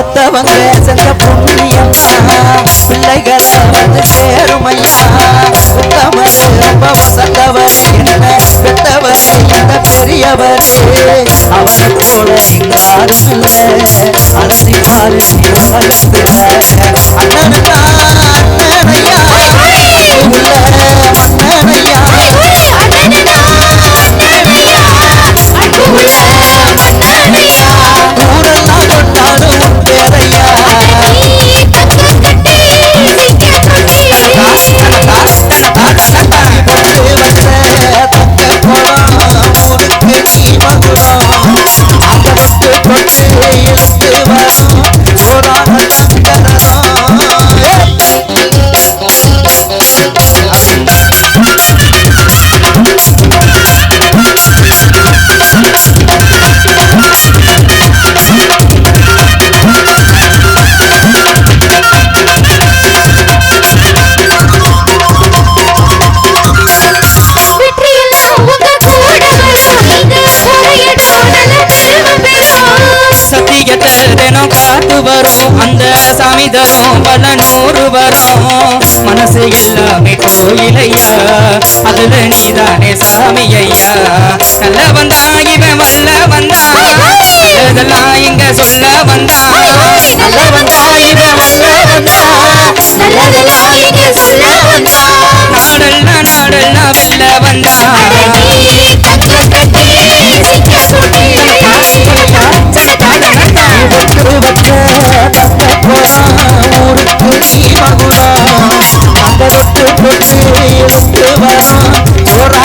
பெத்தவங்க செஞ்ச புண்ணியம் பிள்ளைகளை வந்து சேருமையா. உத்தமர் ரொம்ப வசந்தவர் என்ன பெத்தவர் இந்த பெரியவர். அவரை போல இங்க யாரும் இல்லை அலசி பாரு நீ சத்தியத்தை தினம் காத்து வரும் அந்த சாமி தரும் பல நூறு வரும். மனசு எல்லாமே கோயிலையா? அதுல நீதானே சாமி ஐயா நல்ல வந்தா இவன் வல்ல வந்தா இதெல்லாம் இங்க சொல்ல வந்தா நல்ல வந்தா দেবা ওরা